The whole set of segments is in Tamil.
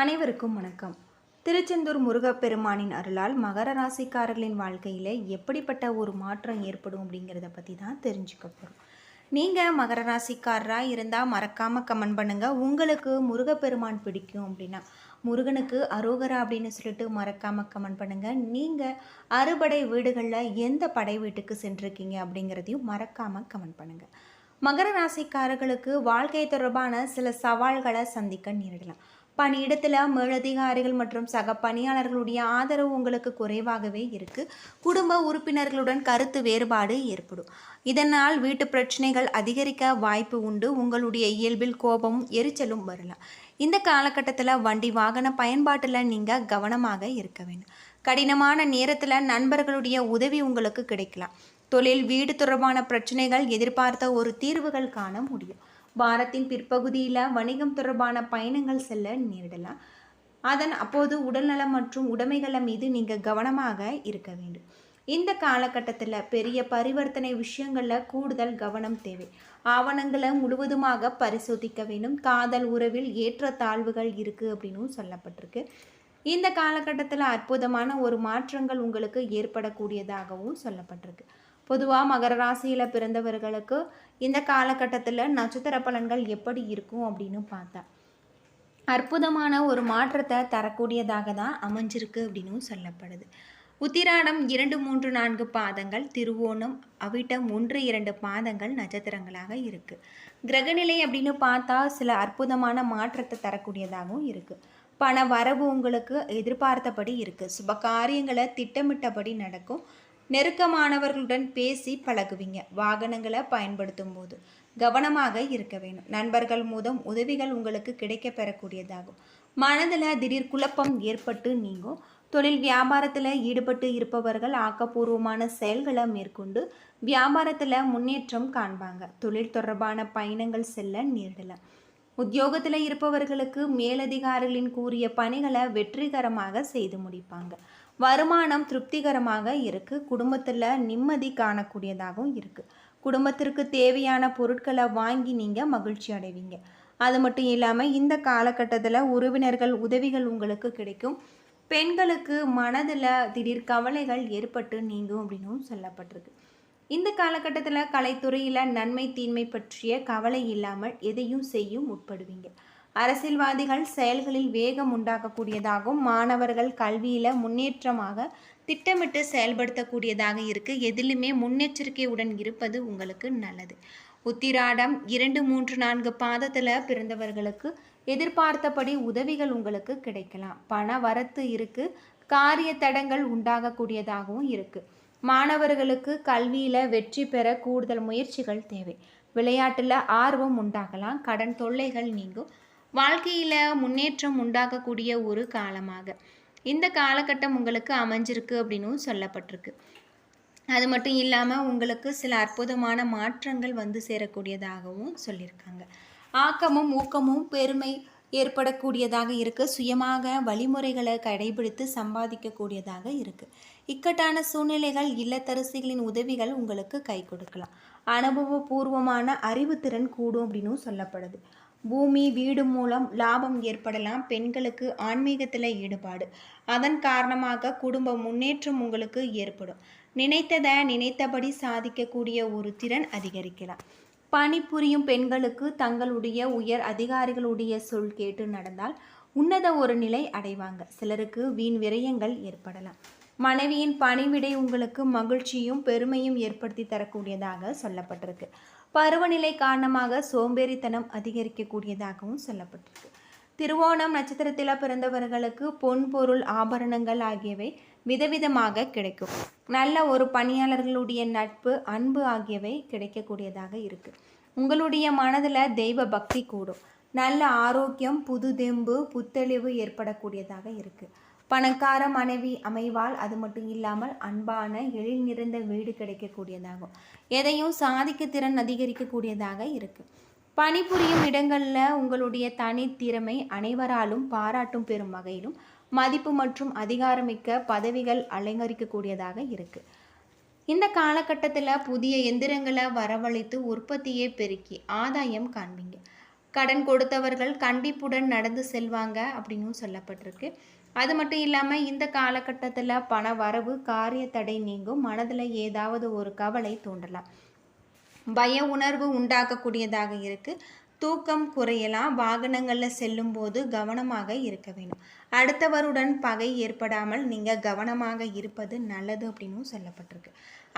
அனைவருக்கும் வணக்கம். திருச்செந்தூர் முருகப்பெருமானின் அருளால் மகர ராசிக்காரர்களின் வாழ்க்கையில் எப்படிப்பட்ட ஒரு மாற்றம் ஏற்படும் அப்படிங்கிறத பற்றி தான் தெரிஞ்சுக்க போகிறோம் நீங்கள் மகர ராசிக்காரராக இருந்தால் மறக்காமல் கமெண்ட் பண்ணுங்கள் உங்களுக்கு முருகப்பெருமான் பிடிக்கும் அப்படின்னா முருகனுக்கு அரோகரா அப்படின்னு சொல்லிட்டு மறக்காமல் கமெண்ட் பண்ணுங்கள் நீங்கள் அறுபடை வீடுகளில் எந்த படை வீட்டுக்கு சென்றிருக்கீங்க அப்படிங்கிறதையும் மறக்காமல் கமெண்ட் பண்ணுங்கள் மகர ராசிக்காரர்களுக்கு வாழ்க்கை தொடர்பான சில சவால்களை சந்திக்க நேரிடலாம். பணியிடத்தில் மேலதிகாரிகள் மற்றும் சக பணியாளர்களுடைய ஆதரவு உங்களுக்கு குறைவாகவே இருக்குது குடும்ப உறுப்பினர்களுடன் கருத்து வேறுபாடு ஏற்படும். இதனால் வீட்டு பிரச்சனைகள் அதிகரிக்க வாய்ப்பு உண்டு. உங்களுடைய இயல்பில் கோபமும் எரிச்சலும் வரலாம். இந்த காலகட்டத்தில் வண்டி வாகன பயன்பாட்டில் நீங்கள் கவனமாக இருக்க வேண்டும். கடினமான நேரத்தில் நண்பர்களுடைய உதவி உங்களுக்கு கிடைக்கலாம். தொழில் வீடு தொடர்பான பிரச்சனைகள் எதிர்பார்த்த ஒரு தீர்வுகள் காண முடியும். வாரத்தின் பிற்பகுதியில் வணிகம் தொடர்பான பயணங்கள் செல்ல நேரிடலாம். அதன் அப்போது உடல்நலம் மற்றும் உடைமைகளை மீது நீங்கள் கவனமாக இருக்க வேண்டும். இந்த காலகட்டத்தில் பெரிய பரிவர்த்தனை விஷயங்களில் கூடுதல் கவனம் தேவை. ஆவணங்களை முழுவதுமாக பரிசோதிக்க வேண்டும். காதல் உறவில் ஏற்ற தாழ்வுகள் இருக்குது அப்படின்னும் சொல்லப்பட்டிருக்கு. இந்த காலகட்டத்தில் அற்புதமான ஒரு மாற்றங்கள் உங்களுக்கு ஏற்படக்கூடியதாகவும் சொல்லப்பட்டிருக்கு. பொதுவாக மகர ராசியில் பிறந்தவர்களுக்கு இந்த காலகட்டத்தில் நட்சத்திர பலன்கள் எப்படி இருக்கும் அப்படின்னு பார்த்தா அற்புதமான ஒரு மாற்றத்தை தரக்கூடியதாக தான் அமைஞ்சிருக்கு அப்படின்னு சொல்லப்படுது. உத்திராடம் இரண்டு மூன்று நான்கு பாதங்கள் திருவோணம் அவிட்டம் ஒன்று இரண்டு பாதங்கள் நட்சத்திரங்களாக இருக்குது கிரகநிலை அப்படின்னு பார்த்தா சில அற்புதமான மாற்றத்தை தரக்கூடியதாகவும் இருக்குது பண வரவு உங்களுக்கு எதிர்பார்த்தபடி இருக்குது சுப காரியங்களை திட்டமிட்டபடி நடக்கும். நெருக்கமானவர்களுடன் பேசி பழகுவீங்க. வாகனங்களை பயன்படுத்தும் போது கவனமாக இருக்க வேணும் நண்பர்கள் மூலம் உதவிகள் உங்களுக்கு கிடைக்க பெறக்கூடியதாகும். மனதில் திடீர் குழப்பம் ஏற்பட்டு நீங்கும். தொழில் வியாபாரத்தில் ஈடுபட்டு இருப்பவர்கள் ஆக்கப்பூர்வமான செயல்களை மேற்கொண்டு வியாபாரத்தில் முன்னேற்றம் காண்பாங்க. தொழில் தொடர்பான பயணங்கள் செல்ல நேரிடலாம் உத்தியோகத்தில் இருப்பவர்களுக்கு மேலதிகாரிகளின் கூறிய பணிகளை வெற்றிகரமாக செய்து முடிப்பாங்க. வருமானம் திருப்திகரமாக இருக்குது குடும்பத்தில் நிம்மதி காணக்கூடியதாகவும் இருக்குது குடும்பத்திற்கு தேவையான பொருட்களை வாங்கி நீங்கள் மகிழ்ச்சி அடைவீங்க. அது மட்டும் இல்லாமல் இந்த காலகட்டத்தில் உறவினர்கள் உதவிகள் உங்களுக்கு கிடைக்கும். பெண்களுக்கு மனதில் திடீர் கவலைகள் ஏற்பட்டு நீங்கும் அப்படின்னும் சொல்லப்பட்டிருக்கு. இந்த காலகட்டத்தில் கலைத்துறையில் நன்மை தீன்மை பற்றிய கவலை இல்லாமல் எதையும் செய்யும் உட்படுவீங்க அரசியல்வாதிகள் செயல்களில் வேகம் உண்டாக்கக்கூடியதாகவும் மாணவர்கள் கல்வியில் முன்னேற்றமாக திட்டமிட்டு செயல்படுத்தக்கூடியதாக இருக்குது எதிலுமே முன்னெச்சரிக்கையுடன் இருப்பது உங்களுக்கு நல்லது. உத்திராடம் இரண்டு மூன்று நான்கு பாதத்தில் பிறந்தவர்களுக்கு எதிர்பார்த்தபடி உதவிகள் உங்களுக்கு கிடைக்கலாம். பண வரத்து இருக்குது காரிய தடங்கள் உண்டாகக்கூடியதாகவும் இருக்குது மாணவர்களுக்கு கல்வியில் வெற்றி பெற கூடுதல் முயற்சிகள் தேவை. விளையாட்டில் ஆர்வம் உண்டாகலாம். கடன் தொல்லைகள் நீங்கும். வாழ்க்கையில் முன்னேற்றம் உண்டாகக்கூடிய ஒரு காலமாக. இந்த காலகட்டம் உங்களுக்கு அமைஞ்சிருக்கு அப்படின்னும் சொல்லப்பட்டிருக்கு. அது மட்டும் இல்லாமல் உங்களுக்கு சில அற்புதமான மாற்றங்கள் வந்து சேரக்கூடியதாகவும் சொல்லியிருக்காங்க. ஆக்கமும் ஊக்கமும் பெருமை ஏற்படக்கூடியதாக இருக்குது சுயமாக வழிமுறைகளை கடைபிடித்து சம்பாதிக்கக்கூடியதாக இருக்குது இக்கட்டான சூழ்நிலைகள் இல்லத்தரசிகளின் உதவிகள் உங்களுக்கு கை கொடுக்கலாம். அனுபவபூர்வமான அறிவுத்திறன் கூடும் அப்படின்னும் சொல்லப்படுது. பூமி வீடு மூலம் லாபம் ஏற்படலாம். பெண்களுக்கு ஆன்மீகத்தில் ஈடுபாடு. அதன் காரணமாக குடும்ப முன்னேற்றம் உங்களுக்கு ஏற்படும். நினைத்ததை நினைத்தபடி சாதிக்கக்கூடிய ஒரு திறன் அதிகரிக்கலாம். பணிபுரியும் பெண்களுக்கு தங்களுடைய உயர் அதிகாரிகளுடைய சொல் கேட்டு நடந்தால் உன்னத ஒரு நிலை அடைவாங்க. சிலருக்கு வீண் விரயங்கள் ஏற்படலாம். மனைவியின் பணிவிடை உங்களுக்கு மகிழ்ச்சியும் பெருமையும் ஏற்படுத்தி தரக்கூடியதாக சொல்லப்பட்டிருக்கு. பருவநிலை காரணமாக சோம்பேறித்தனம் அதிகரிக்கக்கூடியதாகவும் சொல்லப்பட்டிருக்கு. திருவோணம் நட்சத்திரத்தில் பிறந்தவர்களுக்கு பொன் பொருள் ஆபரணங்கள் ஆகியவை விதவிதமாக கிடைக்கும். நல்ல ஒரு பணியாளர்களுடைய நட்பு அன்பு ஆகியவை கிடைக்கக்கூடியதாக இருக்குது உங்களுடைய மனதில் தெய்வ பக்தி கூடும். நல்ல ஆரோக்கியம் புது தெம்பு புத்தெளிவு ஏற்படக்கூடியதாக இருக்குது பணக்கார மனைவி அமைவால் அது மட்டும் இல்லாமல் அன்பான எழில் நிறைந்த வீடு கிடைக்கக்கூடியதாகும். எதையும் சாதிக்க திறன் அதிகரிக்கக்கூடியதாக இருக்குது பணிபுரியும் இடங்களில் உங்களுடைய தனித்திறமை அனைவராலும் பாராட்டும் பெறும் வகையிலும் மதிப்பு மற்றும் அதிகாரமிக்க பதவிகள் அலங்கரிக்கக்கூடியதாக இருக்குது இந்த காலகட்டத்தில் புதிய எந்திரங்களை வரவழைத்து உற்பத்தியை பெருக்கி ஆதாயம் காண்பீங்க. கடன் கொடுத்தவர்கள் கண்டிப்புடன் நடந்து செல்வாங்க அப்படின்னும் சொல்லப்பட்டிருக்கு. அது மட்டும் இல்லாமல் இந்த காலகட்டத்தில் பண வரவு காரிய தடை நீங்கும். மனதில் ஏதாவது ஒரு கவலை தோன்றலாம். பய உணர்வு உண்டாக்கக்கூடியதாக இருக்குது தூக்கம் குறையலாம். வாகனங்களில் செல்லும்போது கவனமாக இருக்க வேண்டும். அடுத்தவருடன் பகை ஏற்படாமல் நீங்கள் கவனமாக இருப்பது நல்லது அப்படின்னும் சொல்லப்பட்டிருக்கு.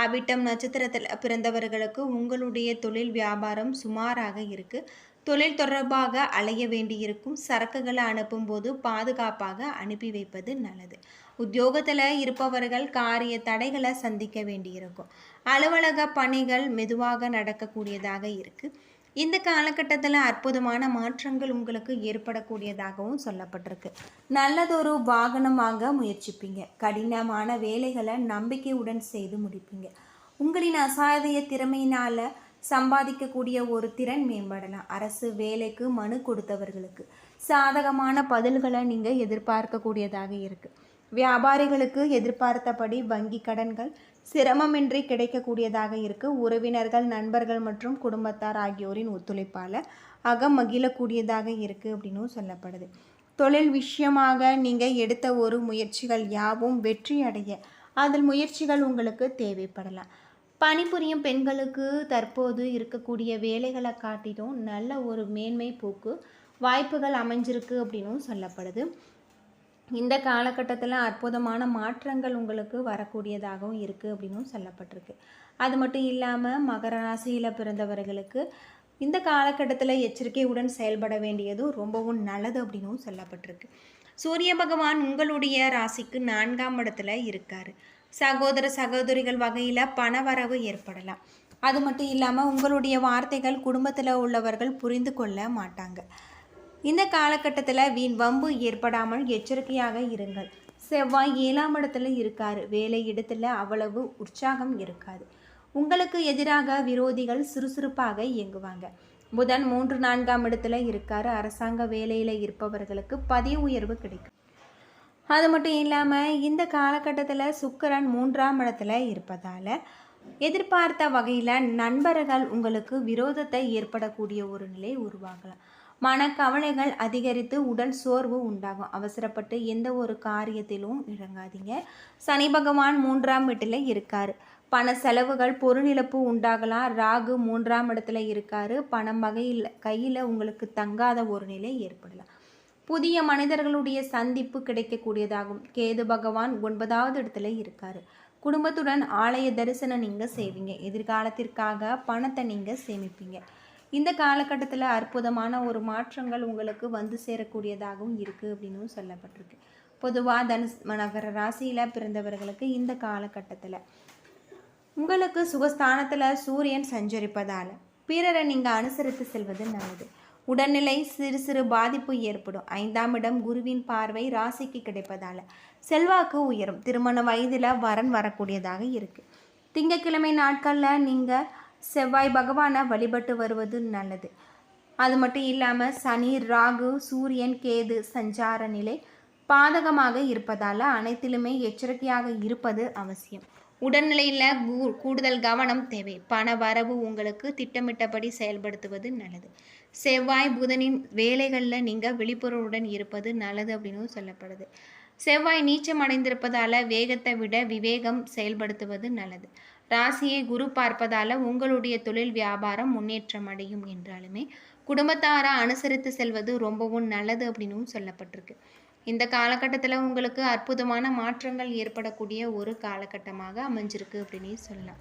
அவிட்டம் நட்சத்திரத்தில் பிறந்தவர்களுக்கு உங்களுடைய தொழில் வியாபாரம் சுமாராக இருக்குது தொழில் தொடர்பாக அலைய வேண்டியிருக்கும் சரக்குகளை அனுப்பும்போது பாதுகாப்பாக அனுப்பி வைப்பது நல்லது. உத்தியோகத்தில் இருப்பவர்கள் காரிய தடைகளை சந்திக்க வேண்டியிருக்கும். அலுவலக பணிகள் மெதுவாக நடக்கக்கூடியதாக இருக்குது இந்த காலகட்டத்தில் அற்புதமான மாற்றங்கள் உங்களுக்கு ஏற்படக்கூடியதாகவும் சொல்லப்பட்டிருக்கு. நல்லதொரு வாகனம் வாங்க முயற்சிப்பீங்க. கடினமான வேலைகளை நம்பிக்கையுடன் செய்து முடிப்பீங்க. உங்களின் அசாதிய திறமையினால் சம்பாதிக்கக்கூடிய ஒரு திறன் மேம்படலாம். அரசு வேலைக்கு மனு கொடுத்தவர்களுக்கு சாதகமான பதில்களை நீங்கள் எதிர்பார்க்கக்கூடியதாக இருக்குது வியாபாரிகளுக்கு எதிர்பார்த்தபடி வங்கி கடன்கள் சிரமமின்றி கிடைக்கக்கூடியதாக இருக்குது உறவினர்கள் நண்பர்கள் மற்றும் குடும்பத்தார் ஆகியோரின் ஒத்துழைப்பால் அகம் மகிழக்கூடியதாக இருக்குது அப்படின்னும் சொல்லப்படுது. தொழில் விஷயமாக நீங்கள் எடுத்த ஒரு முயற்சிகள் யாவும் வெற்றி அடைய அதில் முயற்சிகள் உங்களுக்கு தேவைப்படலாம். பணிபுரியும் பெண்களுக்கு தற்போது இருக்கக்கூடிய வேலைகளை காட்டிலும் நல்ல ஒரு மேன்மை போக்கு வாய்ப்புகள் அமைஞ்சிருக்கு அப்படின்னும் சொல்லப்படுது. இந்த காலகட்டத்தில் அற்புதமான மாற்றங்கள் உங்களுக்கு வரக்கூடியதாகவும் இருக்குது அப்படின்னும் சொல்லப்பட்டிருக்கு. அது மட்டும் இல்லாமல் மகர ராசியில் பிறந்தவர்களுக்கு இந்த காலகட்டத்தில் எச்சரிக்கையுடன் செயல்பட வேண்டியதும் ரொம்பவும் நல்லது அப்படின்னும் சொல்லப்பட்டிருக்கு. சூரிய பகவான் உங்களுடைய ராசிக்கு நான்காம் இடத்துல இருக்கார். சகோதர சகோதரிகள் வகையில் பணவரவு ஏற்படலாம். அது மட்டும் இல்லாமல் உங்களுடைய வார்த்தைகள் குடும்பத்தில் உள்ளவர்கள் புரிந்து கொள்ள மாட்டாங்க. இந்த காலகட்டத்தில் வீண் வம்பு ஏற்படாமல் எச்சரிக்கையாக இருங்கள். செவ்வாய் ஏழாம் இடத்துல இருக்கார். வேலை இடத்துல அவ்வளவு உற்சாகம் இருக்காது. உங்களுக்கு எதிராக விரோதிகள் சுறுசுறுப்பாக இயங்குவாங்க. புதன் மூன்று நான்காம் இடத்துல இருக்கார். அரசாங்க வேலையில் இருப்பவர்களுக்கு பதிவு உயர்வு கிடைக்கும். அது மட்டும் இல்லாமல் இந்த காலகட்டத்தில் சுக்கரன் மூன்றாம் இடத்துல இருப்பதால் எதிர்பார்த்த வகையில் நண்பர்கள் உங்களுக்கு விரோதத்தை ஏற்படக்கூடிய ஒரு நிலை உருவாகலாம். மனக்கவலைகள் அதிகரித்து உடல் சோர்வு உண்டாகும். அவசரப்பட்டு எந்த ஒரு காரியத்திலும் இறங்காதீங்க. சனி பகவான் மூன்றாம் வீட்டில் இருக்கார். பண செலவுகள் பொருளிழப்பு உண்டாகலாம். ராகு மூன்றாம் இடத்துல இருக்காரு. பணம் வகையில் கையில் உங்களுக்கு தங்காத ஒரு நிலை ஏற்படலாம். புதிய மனிதர்களுடைய சந்திப்பு கிடைக்கக்கூடியதாகும். கேது பகவான் ஒன்பதாவது இடத்துல இருக்காரு. குடும்பத்துடன் ஆலய தரிசனம் நீங்கள் செய்வீங்க. எதிர்காலத்திற்காக பணத்தை நீங்கள் சேமிப்பீங்க. இந்த காலகட்டத்தில் அற்புதமான ஒரு மாற்றங்கள் உங்களுக்கு வந்து சேரக்கூடியதாகவும் இருக்குது அப்படின்னு சொல்லப்பட்டிருக்கு. பொதுவாக தனுஷ் நகர ராசியில் பிறந்தவர்களுக்கு இந்த காலகட்டத்தில். உங்களுக்கு சுகஸ்தானத்தில் சூரியன் சஞ்சரிப்பதால் பிறரை நீங்கள் அனுசரித்து செல்வது நல்லது. உடல்நிலை சிறு சிறு பாதிப்பு ஏற்படும். ஐந்தாம் இடம் குருவின் பார்வை ராசிக்கு கிடைப்பதால் செல்வாக்கு உயரும். திருமண வயதில் வரன் வரக்கூடியதாக இருக்குது திங்கக்கிழமை நாட்களில் நீங்கள் செவ்வாய் பகவானை வழிபட்டு வருவது நல்லது. அது மட்டும் இல்லாமல் சனி ராகு சூரியன் கேது சஞ்சார நிலை பாதகமாக இருப்பதால் அனைத்திலுமே எச்சரிக்கையாக இருப்பது அவசியம். உடல்நிலையில் கூடுதல் கவனம் தேவை. பண வரவு உங்களுக்கு திட்டமிட்டபடி செயல்படுத்துவது நல்லது. செவ்வாய் புதனின் வேலைகளில் நீங்கள் விழிப்புணர்வுடன் இருப்பது நல்லது அப்படின்னு சொல்லப்படுது. செவ்வாய் நீச்சம் அடைந்திருப்பதால் வேகத்தை விட விவேகம் செயல்படுத்துவது நல்லது. ராசியை குரு பார்ப்பதால் உங்களுடைய தொழில் வியாபாரம் முன்னேற்றம் அடையும் என்றாலுமே குடும்பத்தாரை அனுசரித்து செல்வது ரொம்பவும் நல்லது அப்படின்னும் சொல்லப்பட்டிருக்கு. இந்த காலகட்டத்தில் உங்களுக்கு அற்புதமான மாற்றங்கள் ஏற்படக்கூடிய ஒரு காலகட்டமாக அமைஞ்சிருக்கு அப்படின்னு சொல்லலாம்.